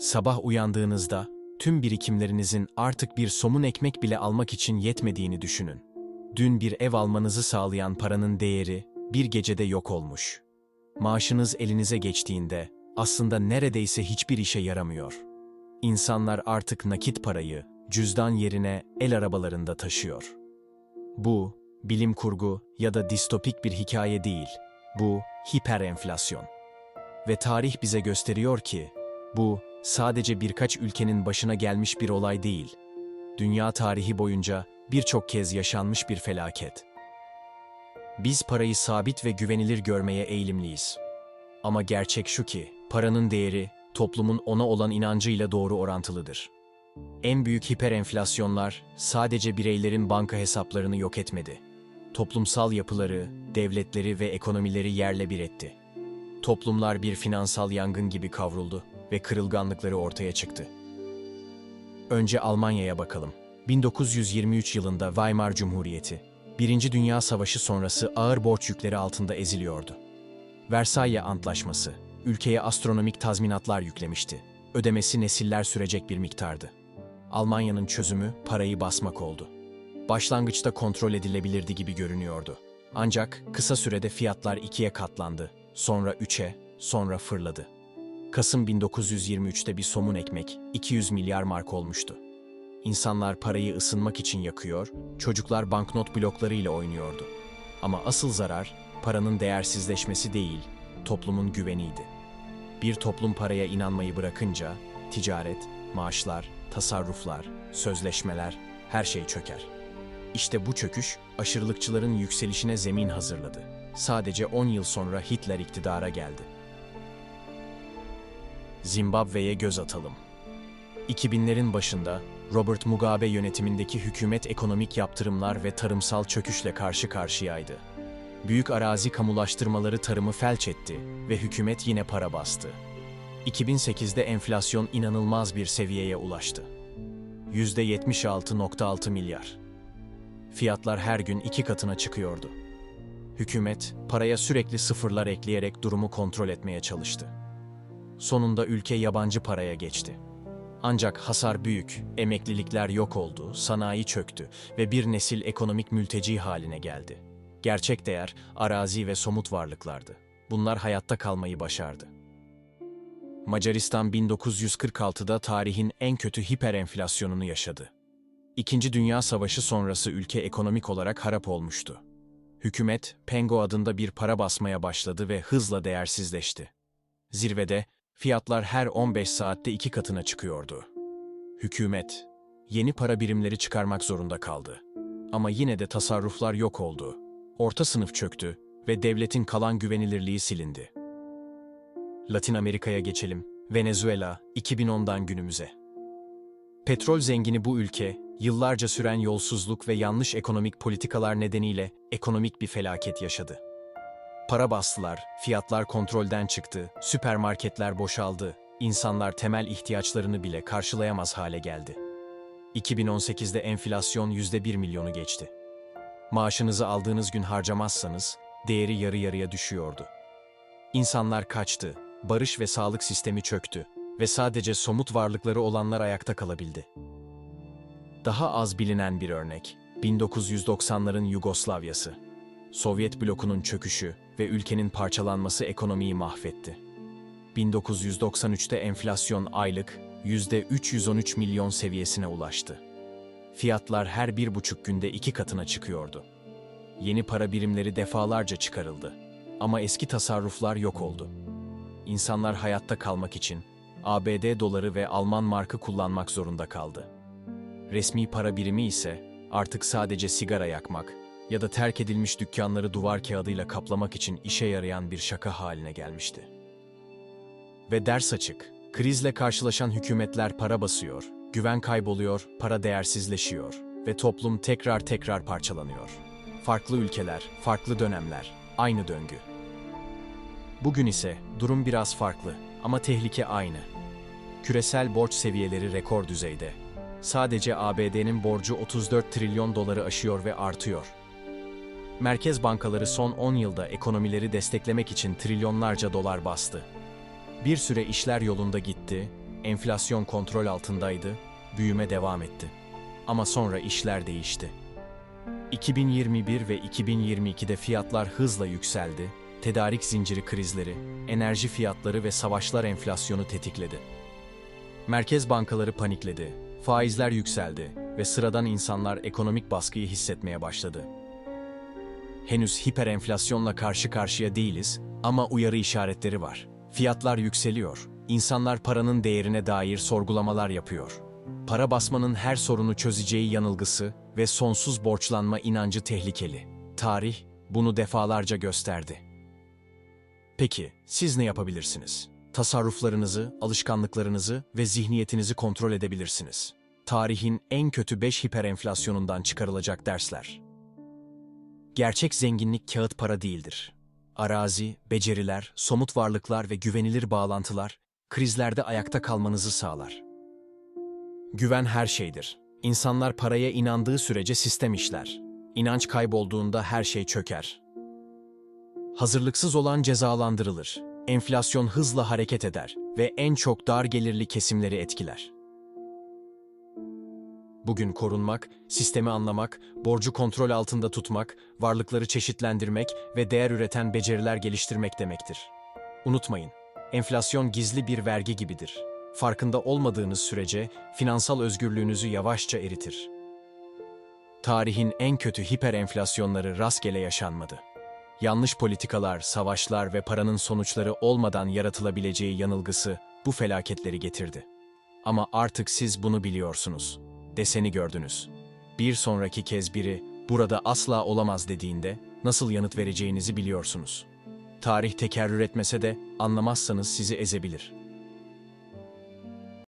Sabah uyandığınızda tüm birikimlerinizin artık bir somun ekmek bile almak için yetmediğini düşünün. Dün bir ev almanızı sağlayan paranın değeri bir gecede yok olmuş. Maaşınız elinize geçtiğinde aslında neredeyse hiçbir işe yaramıyor. İnsanlar artık nakit parayı cüzdan yerine el arabalarında taşıyor. Bu bilim kurgu ya da distopik bir hikaye değil. Bu hiperenflasyon. Ve tarih bize gösteriyor ki bu sadece birkaç ülkenin başına gelmiş bir olay değil. Dünya tarihi boyunca birçok kez yaşanmış bir felaket. Biz parayı sabit ve güvenilir görmeye eğilimliyiz. Ama gerçek şu ki, paranın değeri toplumun ona olan inancıyla doğru orantılıdır. En büyük hiperenflasyonlar sadece bireylerin banka hesaplarını yok etmedi. Toplumsal yapıları, devletleri ve ekonomileri yerle bir etti. Toplumlar bir finansal yangın gibi kavruldu ve kırılganlıkları ortaya çıktı. Önce Almanya'ya bakalım. 1923 yılında Weimar Cumhuriyeti, Birinci Dünya Savaşı sonrası ağır borç yükleri altında eziliyordu. Versailles Antlaşması, ülkeye astronomik tazminatlar yüklemişti. Ödemesi nesiller sürecek bir miktardı. Almanya'nın çözümü parayı basmak oldu. Başlangıçta kontrol edilebilirdi gibi görünüyordu. Ancak kısa sürede fiyatlar ikiye katlandı, sonra üçe, sonra fırladı. Kasım 1923'te bir somun ekmek 200 milyar mark olmuştu. İnsanlar parayı ısınmak için yakıyor, çocuklar banknot bloklarıyla oynuyordu. Ama asıl zarar paranın değersizleşmesi değil, toplumun güveniydi. Bir toplum paraya inanmayı bırakınca ticaret, maaşlar, tasarruflar, sözleşmeler, her şey çöker. İşte bu çöküş aşırılıkçıların yükselişine zemin hazırladı. Sadece 10 yıl sonra Hitler iktidara geldi. Zimbabwe'ye göz atalım. 2000'lerin başında Robert Mugabe yönetimindeki hükümet ekonomik yaptırımlar ve tarımsal çöküşle karşı karşıyaydı. Büyük arazi kamulaştırmaları tarımı felç etti ve hükümet yine para bastı. 2008'de enflasyon inanılmaz bir seviyeye ulaştı. %76.6 milyar. Fiyatlar her gün iki katına çıkıyordu. Hükümet paraya sürekli sıfırlar ekleyerek durumu kontrol etmeye çalıştı. Sonunda ülke yabancı paraya geçti. Ancak hasar büyük, emeklilikler yok oldu, sanayi çöktü ve bir nesil ekonomik mülteci haline geldi. Gerçek değer arazi ve somut varlıklardı. Bunlar hayatta kalmayı başardı. Macaristan 1946'da tarihin en kötü hiperenflasyonunu yaşadı. İkinci Dünya Savaşı sonrası ülke ekonomik olarak harap olmuştu. Hükümet, Pengo adında bir para basmaya başladı ve hızla değersizleşti. Zirvede, fiyatlar her 15 saatte iki katına çıkıyordu. Hükümet, yeni para birimleri çıkarmak zorunda kaldı. Ama yine de tasarruflar yok oldu. Orta sınıf çöktü ve devletin kalan güvenilirliği silindi. Latin Amerika'ya geçelim. Venezuela, 2010'dan günümüze. Petrol zengini bu ülke, yıllarca süren yolsuzluk ve yanlış ekonomik politikalar nedeniyle ekonomik bir felaket yaşadı. Para bastılar, fiyatlar kontrolden çıktı, süpermarketler boşaldı, insanlar temel ihtiyaçlarını bile karşılayamaz hale geldi. 2018'de enflasyon %1 milyonu geçti. Maaşınızı aldığınız gün harcamazsanız, değeri yarı yarıya düşüyordu. İnsanlar kaçtı, barış ve sağlık sistemi çöktü ve sadece somut varlıkları olanlar ayakta kalabildi. Daha az bilinen bir örnek, 1990'ların Yugoslavyası. Sovyet blokunun çöküşü ve ülkenin parçalanması ekonomiyi mahvetti. 1993'te enflasyon aylık %313 milyon seviyesine ulaştı. Fiyatlar her bir buçuk günde iki katına çıkıyordu. Yeni para birimleri defalarca çıkarıldı. Ama eski tasarruflar yok oldu. İnsanlar hayatta kalmak için ABD doları ve Alman markı kullanmak zorunda kaldı. Resmi para birimi ise artık sadece sigara yakmak ya da terk edilmiş dükkanları duvar kağıdıyla kaplamak için işe yarayan bir şaka haline gelmişti. Ve ders açık. Krizle karşılaşan hükümetler para basıyor, güven kayboluyor, para değersizleşiyor ve toplum tekrar tekrar parçalanıyor. Farklı ülkeler, farklı dönemler, aynı döngü. Bugün ise durum biraz farklı ama tehlike aynı. Küresel borç seviyeleri rekor düzeyde. Sadece ABD'nin borcu 34 trilyon doları aşıyor ve artıyor. Merkez bankaları son 10 yılda ekonomileri desteklemek için trilyonlarca dolar bastı. Bir süre işler yolunda gitti Enflasyon kontrol altındaydı, büyüme devam etti. Ama sonra işler değişti. 2021 ve 2022'de fiyatlar hızla yükseldi, tedarik zinciri krizleri, enerji fiyatları ve savaşlar enflasyonu tetikledi. Merkez bankaları panikledi, faizler yükseldi ve sıradan insanlar ekonomik baskıyı hissetmeye başladı. Henüz hiperenflasyonla karşı karşıya değiliz ama uyarı işaretleri var. Fiyatlar yükseliyor, insanlar paranın değerine dair sorgulamalar yapıyor. Para basmanın her sorunu çözeceği yanılgısı ve sonsuz borçlanma inancı tehlikeli. Tarih bunu defalarca gösterdi. Peki, siz ne yapabilirsiniz? Tasarruflarınızı, alışkanlıklarınızı ve zihniyetinizi kontrol edebilirsiniz. Tarihin en kötü 5 hiperenflasyonundan çıkarılacak dersler. Gerçek zenginlik kağıt para değildir. Arazi, beceriler, somut varlıklar ve güvenilir bağlantılar krizlerde ayakta kalmanızı sağlar. Güven her şeydir. İnsanlar paraya inandığı sürece sistem işler. İnanç kaybolduğunda her şey çöker. Hazırlıksız olan cezalandırılır. Enflasyon hızla hareket eder ve en çok dar gelirli kesimleri etkiler. Bugün korunmak, sistemi anlamak, borcu kontrol altında tutmak, varlıkları çeşitlendirmek ve değer üreten beceriler geliştirmek demektir. Unutmayın, enflasyon gizli bir vergi gibidir. Farkında olmadığınız sürece finansal özgürlüğünüzü yavaşça eritir. Tarihin en kötü hiperenflasyonları rastgele yaşanmadı. Yanlış politikalar, savaşlar ve paranın sonuçları olmadan yaratılabileceği yanılgısı bu felaketleri getirdi. Ama artık siz bunu biliyorsunuz. Deseni gördünüz. Bir sonraki kez biri burada asla olamaz dediğinde nasıl yanıt vereceğinizi biliyorsunuz. Tarih tekerrür etmese de anlamazsanız sizi ezebilir.